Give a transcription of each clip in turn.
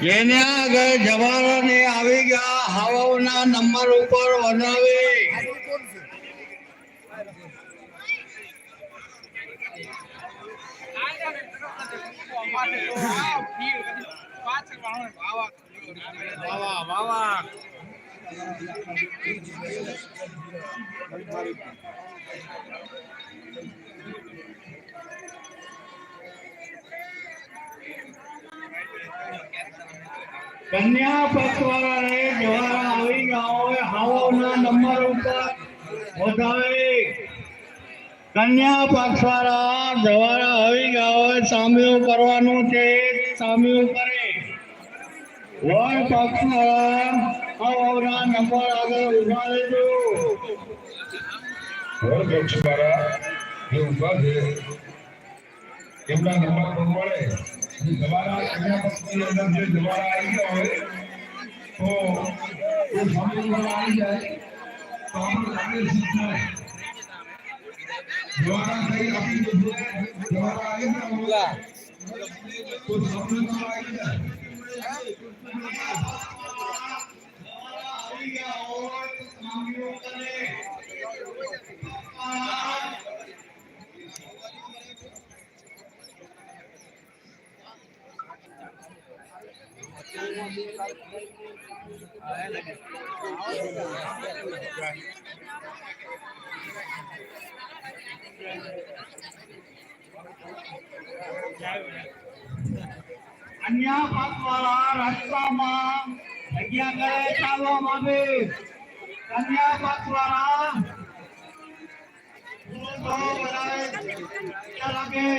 જેને આગળ જવાનોને આવી ગયા હવાના નંબર ઉપર વધાવે વાવા વાવા કન્યા પક્ષવાળાને જવારા આવી ગયા હોય, હાવના નંબર ઉપર વધારે. કન્યા પક્ષવાળા જવારા આવી ગયા હોય સામ્યું કરવાનું છે સામ્યું કરે. વર પક્ષવાળા હાવના નંબર આગળ ઊભા લેજો વર પક્ષવાળા જે ઊભા છે, એમના નંબર પણ જે दोबारा प्रजापति अंदर जो दोबारा आई और तो हम दोबारा आई जाए तो हम आगे सीखना है। दोबारा कहीं अपनी दोबारा आगे ना होगा तो सामने तो आगे जाए और कामयों करें અન્ય પક્ષવાળા રસ્તામાં જગ્યા કરે ચાલવા માંગે કન્યા પક્ષવાળા તો બધાએ જગ્યા લાગે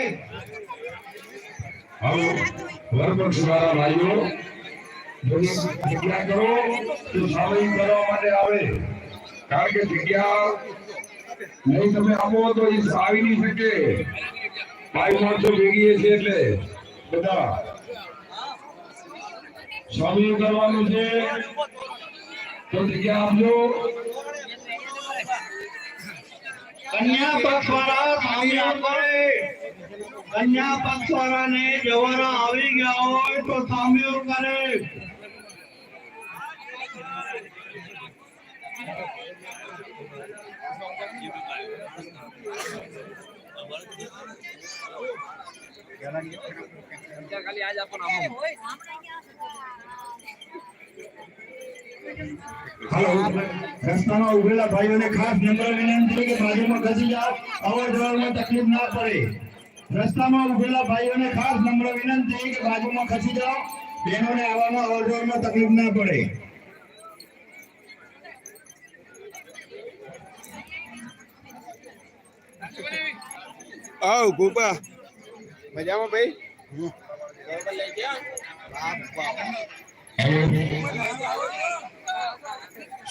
હાલો વરપક્ષ વાળા ભાઈઓ જો જગ્યા કરો તો સામેલ કરવા માટે આવે કારણ કે જગ્યા નહીં તમે આપો તો એ આવી નહીં શકે ભાઈ માણસો ભેગી છે એટલે બધા સ્વામી કરવાનું છે તો જગ્યા આપજો કન્યા પક્ષવાળા, સ્વામી કરે કન્યા પક્ષવાળાને જવાનો આવી ગયા હોય તો સામ્યો કરે. રસ્તામાં ઉભેલા ભાઈઓને ખાસ નમ્ર વિનંતી કે બાજુમાં ખસી જાઓ. અવર જવરમાં તકલીફ ના પડે. રસ્તામાં ઉભેલા ભાઈઓને ખાસ નમ્ર વિનંતી કે બાજુમાં ખસી જાઓ. બહેનોને આવવામાં અવરજવરમાં તકલીફ ના પડે. આવ ગોપા. મજામાં ભાઈ? સ્વામી લઈ ગયા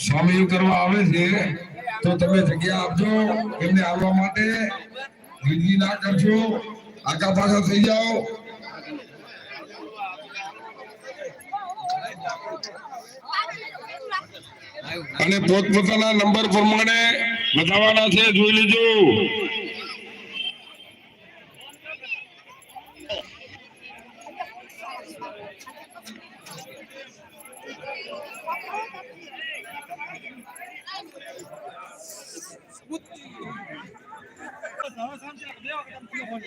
સામેલ કરવા આવે છે તો તમે જગ્યા આપજો એમને આવવા માટે. વિધિ ના કરશો આગા પાછા થઈ જાઓ. અને પોતપોતાના નંબર પ્રમાણે બતાવવાના છે, જોઈ લેજો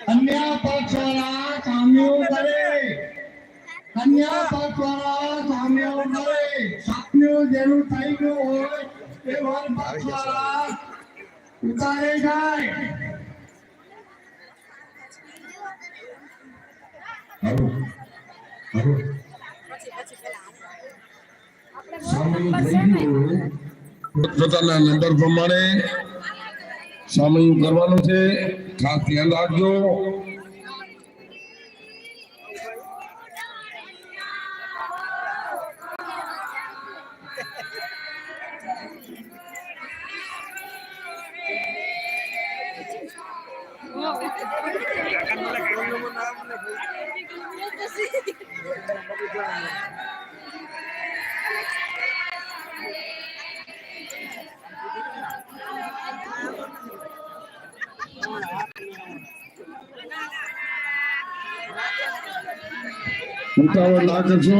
કન્યા પક્ષવાળા સામ્યો કરે કન્યા પક્ષવાળા સામ્યો કરે સામ્યો જેનું થઈ ગયું હોય એ વર પક્ષવાળા ઉતારે જાય હાલો હાલો ગયું. નંબર પ્રમાણે સામયું કરવાનું છે. ખાસ ધ્યાન રાખજો. ઉતાવળ ના કરશો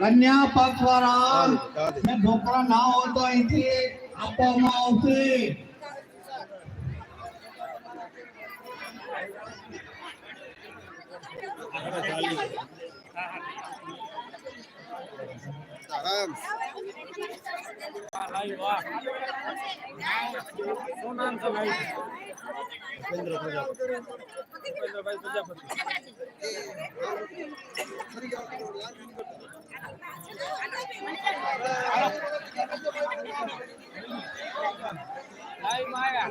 કન્યા પક્ષ વાળા ને ઢોકળા ના હોય તો અહીંથી આપવામાં આવશે Hai Maya.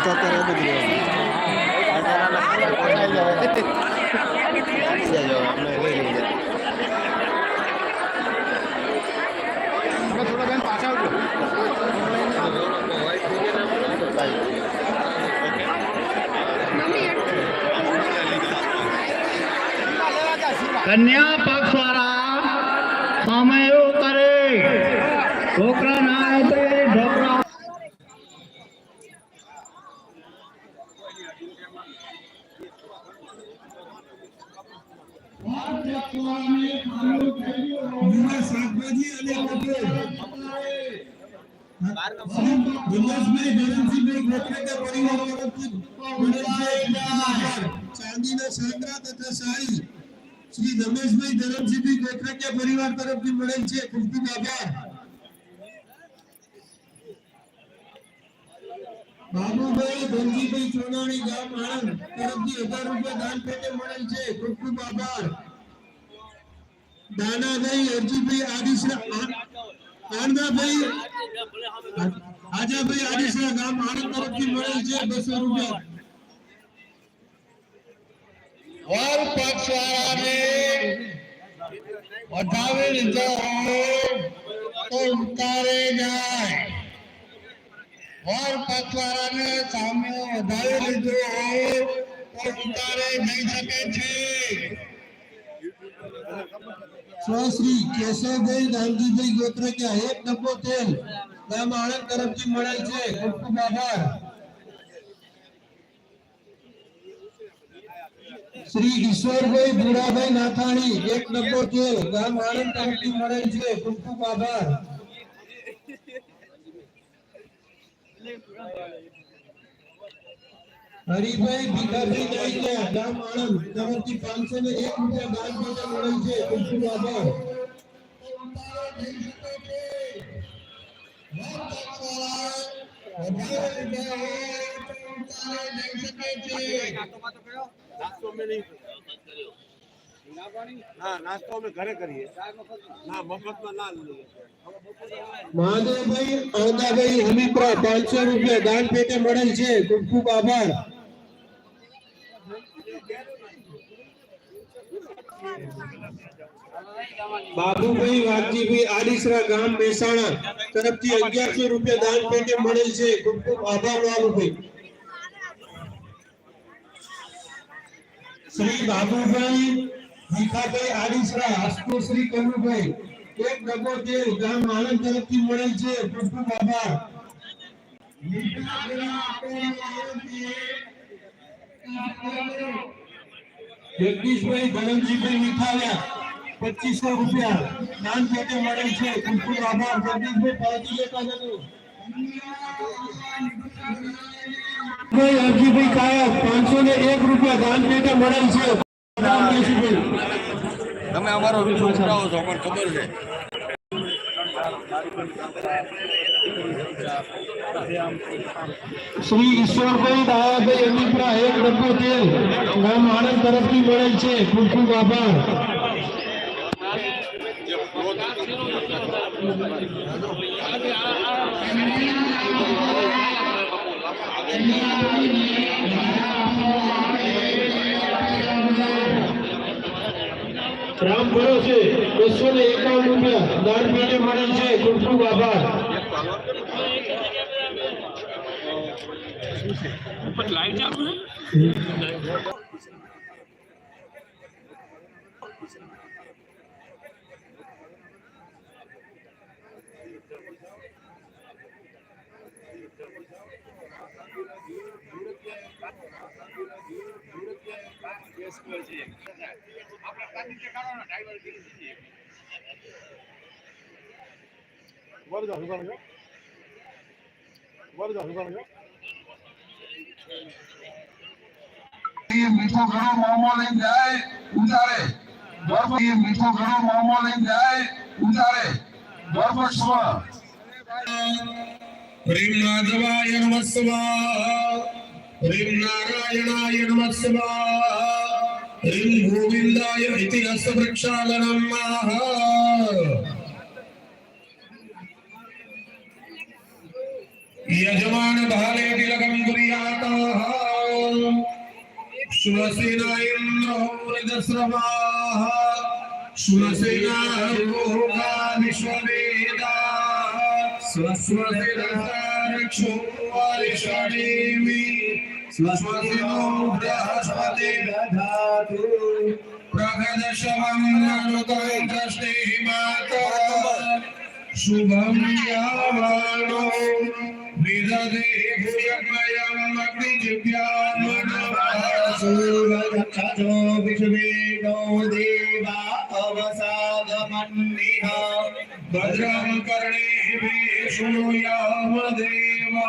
નામ છે ભાઈ ભૂપેન્દ્રભાઈ પ્રજાપતિ હાય માયા કન્યા પક્ષ વાળા સામે એવું કરે ઢોકળા ચાંદીના સાંકડા તથા સાડી શ્રી રમેશભાઈ ધરમસિંહભાઈ ગોત્રેકર પરિવાર તરફથી મળેલ છે. ખૂબ ખૂબ આભાર. બાબુભાઈ ધનજીભાઈ ચોનાણી ગામ આણંદ તરફથી હજાર રૂપિયા દાન પેટે મળેલ છે ખૂબ ખૂબ આભાર દાનાભાઈ અરજીભાઈ આદિશ્રા આનંદાભાઈ આજાભાઈ આદિશ્રા ગામ આણંદ તરફથી મળેલ છે બસો રૂપિયા વર પક્ષ વાળાને વધાવી લીધો હોય તો ઉતારે જાય વર પક્ષ વાળાને સામે વધાવી લીધો હોય તો ઉતારે જઈ શકે છે સ્વશ્રી કેશવભાઈ દાનજીભાઈ ગોત્રકિયા એક ડબ્બો તેલ ગામ આણંદ તરફથી મળેલ છે ખૂબ ખૂબ આભાર શ્રી ઈશ્વરભાઈ ભૂરાભાઈ નાથાણી એક ડબ્બો તેલ ગામ આણંદ તરફથી મળેલ છે ખૂબ ખૂબ આભાર હરિભાઈ ભીખાભાઈ નાઈકિયા ગામ આણંદ તરફથી પાંચસો ને એક રૂપિયા દાન પેટે મળેલ છે. ખૂબ આભાર. ના નાસ્તો અમે ઘરે કરીએ ના મફતમાં ના લઈએ મહાદેવભાઈ અહદાભાઈ હમીપરા પાંચસો રૂપિયા દાન પેટે મળેલ છે ખૂબ ખૂબ આભાર બાબુભાઈ વાઘજીભાઈ આડીસરા ગામ મહેસાણા તરફથી અગિયારસો રૂપિયા દાન પેટે મળેલ છે ખૂબ ખૂબ આભાર બાબુભાઈ શ્રી બાબુભાઈ ભીખાભાઈ આડીસરા આસ્તોશ્રી કનુભાઈ. એક ડબ્બો તેલ ગામ આણંદ તરફથી મળેલ છે. ખૂબ ખૂબ રૂપિયા દાન પેટે મળેલ છે. ખૂબ આભાર. જગદીશભાઈ કાયક, પાંચસો ને એક રૂપિયા દાન પેટે મળેલ છે. તમે અમારો વિશ્વાસ કરાવો છો પણ ખબર છે શ્રી ઈશ્વરભાઈ દાયાભાઈ એમની પર એક ડબ્બો તેલ ગામ આણંદ તરફથી મળેલ છે ખૂબ ખૂબ આભાર રામ ભરોસે બસો ને એકાવન રૂપિયા દાન પેટે મળેલ છે ખૂબ ખૂબ આભાર એ મીઠો ઘણો મોમો લઈને જાય ઉતારે ગર્ભ એ મીઠો ઘણો મોમો લઈને જાય ઉતારે ગર્ભ સ્વ હ્રીમ માધવાય નમઃ સ્વાહા હ્રીમ નારાયણાય નમઃ ह्रीं गोविन्दाय इति हस्तप्रक्षालनम् यजमानभालेतिलकं कुर्याताः। शुभसेना इन्द्रहोमृदस्रवाः शुभसेना रोगा विश्ववेदाः स्वस्वसिरक्षो वारिषणेमि स्वस्वसिनो बृहस्पति दधातु प्रगदशवं ननुतं कृष्णे माता शुभं यामानो विदधे भूयमयम् अग्निजिव्यान्मनवासुरक्षो विश्वेनो देवा अवसादमन्निः भद्रं कर्णेभिः शृणुयाम देवा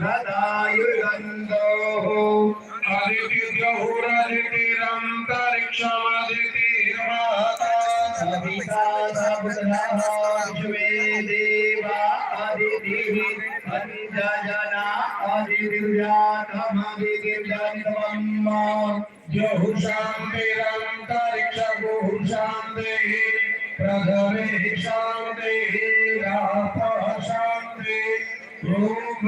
मद्यायिखदायुगन्धोः आदित्यहुरदितिरन्तरिक्षमदितिर्माता सविता सपुत्रः देवा अदितिः पञ्चजना अदितिव्यातमदितिव्यन्तमम् जहुशान्तिरन्तरिक्षगुः शान्तिः प्रथमे शान्तिः शान्तिः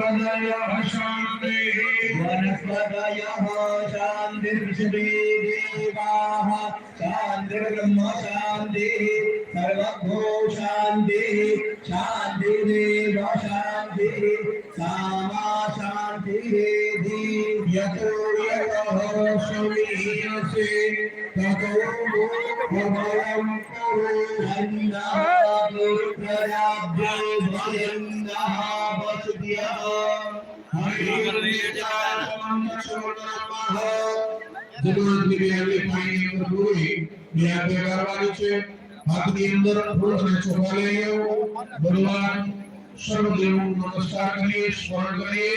रूपदयः शान्तिः वनस्पतयः शान्तिर्विश्वे देवाः शान्तिर्ब्रह्म शान्तिः सर्वभो शान्तिः शान्तिरेव शान्तिः सामा शान्तिः यतो यतः शमीयसे ततो भवयं कुरु अन्नादुर्प्रयाभ्यो भयन्दः वसुभ्यः જરૂરતની બે આવી પાણી અંદર નમસ્કાર કરીએ સ્મરણ કરીએ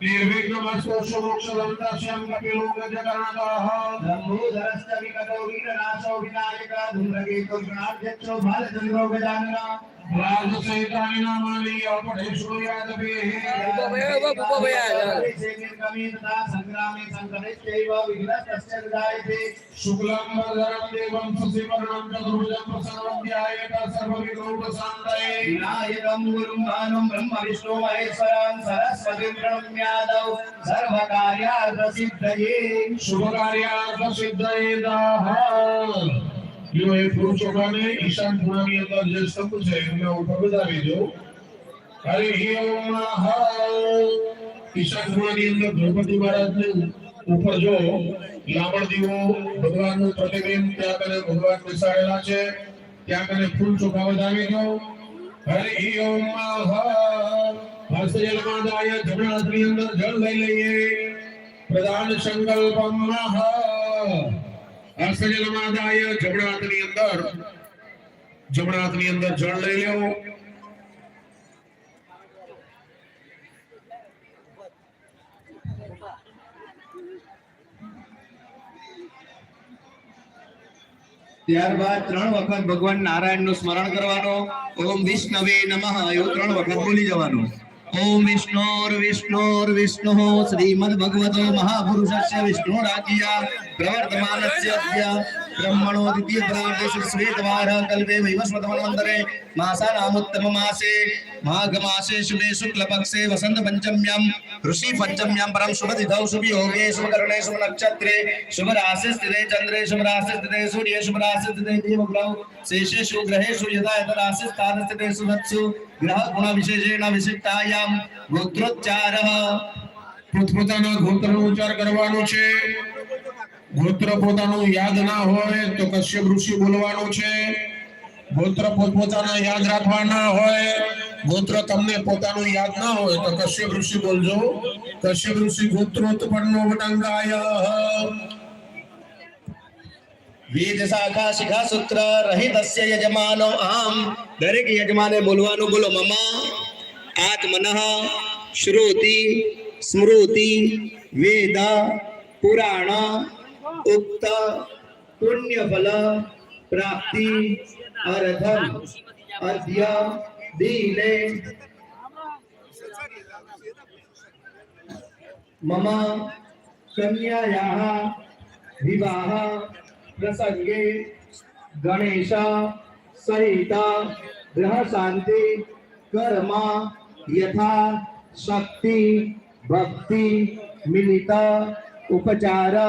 निर्विघ्नमस्तु सुमोक्षदन्तस्यं कपिलो गजकर्णकः लम्बोदरस्य विकटो वीरनाशो विनायक धूम्रकेतु गणाध्यक्षो बालचन्द्रो गजानन। राजसैतानि नामानि अपठेष्वयादपेः उपभया उपभया तथा संग्रामे संकटेश्चैव विघ्नस्तस्य विदायते शुक्लं वरदं देवं सुसिवर्णं चतुर्भुजं प्रसन्नं ध्यायेत सर्वविघ्नोपशान्तये विनायकं गुरुं भानुं ब्रह्म विष्णु महेश्वरं सरस्वतीं प्रणम्यादौ सर्वकार्यार्थसिद्धये शुभकार्यार्थसिद्धये दाः યો એ પુરુષોને ઈશાન ખૂણાની અંદર જે સ્તંભ છે એમને ઉપર બતાવી દો હરિ ઈશાન ખૂણાની અંદર દ્રૌપદી મહારાજને ઉપર જો લાવણ દીવો, ભગવાનનું પ્રતિબિંબ, ત્યાં કને ભગવાન બેસાડેલા છે, ત્યાં કને ફૂલ ચોખા વધાવી દો. હરે નમઃ હસ્તજલમાં દાય જમણા અંદર જળ લઈ લઈએ. પ્રધાન સંકલ્પમ ત્યારબાદ ત્રણ વખત ભગવાન નારાયણનું સ્મરણ કરવાનું. ઓમ વિષ્ણવે નમઃ, એવું ત્રણ વખત બોલી જવાનું. ओम विष्णु विष्णु विष्णु श्रीमद भगवत महापुरुष से विष्णु राज्य प्रवर्तमान મહાપુરુષસ્ય વિષ્ણુ રાજ્ય પ્રવર્તમાનસ્ય અદ્ય બ્રહ્મણો દ્વિતીય પ્રાદેશ શ્વેતવાર કલ્પે વૈવસ્વતમન્વંતરે માસાનામુત્તમ માસે માઘ માસે શુભે શુક્લ પક્ષે વસંત પંચમ્યામ ઋષિ પંચમ્યામ પરમ શુભ તિથૌ શુભ યોગે શુભ કરણે શુભ નક્ષત્રે શુભ રાશિ સ્થિતે ચંદ્રે શુભ રાશિ સ્થિતે સૂર્ય શુભ રાશિ સ્થિતે દેવગ્રહ શેષેષુ ગ્રહેષુ યથા યથા રાશિ સ્થાન સ્થિતે સુવત્સુ ગ્રહ ગુણ વિશેષેણ વિશિષ્ટાયામ ગોત્રોચ્ચારઃ પોતપોતાના ગોત્રનો ઉચ્ચાર કરવાનો છે ગોત્ર પોતાનું યાદ ના હોય તો કશ્યપ ઋષિ બોલવાનું છે ગોત્ર પોતપોતાના યાદ રાખવાના હોય ગોત્ર તમને પોતાનું યાદ ના હોય તો કશ્યપ ઋષિ બોલજો કશ્યપ ઋષિ ગોત્રોત્પન્નો વટંગાય વેદ શાખા શિખા સૂત્ર રહિતસ્ય યજમાનો આમ દરેક યજમાને બોલવાનું બોલો મમ આત્મનઃ શ્રુતિ સ્મૃતિ વેદ પુરાણ उक्ता पुण्य फला प्राप्ति अर्धम अध्या दीने। मम कन्यायाः विवाह प्रसंगे गणेशा सहिता ग्रह शांति कर्मा यथा शक्ति, भक्ति, मिलिता, उपचारा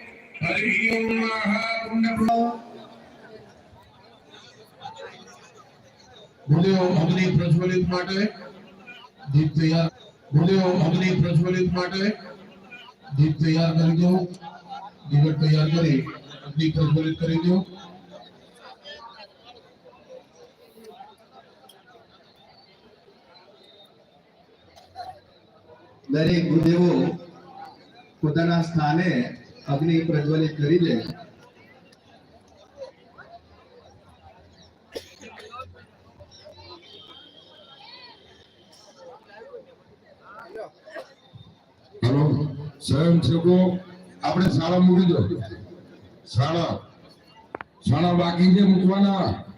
ઉદય પૂજન કરાવી લો હરિ ઓમ નમઃ ભૂલ્યો અગ્નિ પ્રજ્વલિત માટે દીપ તૈયાર ભૂલ્યો અગ્નિ પ્રજ્વલિત માટે દીપ તૈયાર કરી દો દીવટ તૈયાર કરી અગ્નિ પ્રજ્વલિત કરી દો દરેક ગુરુદેવો પોતાના સ્થાને અગ્નિ પ્રજ્વલિત કરી દે હાલો સ્વયંસેવકો આપણે શાળા મૂકી દો. શાળા શાળા બાકી છે મૂકવાના.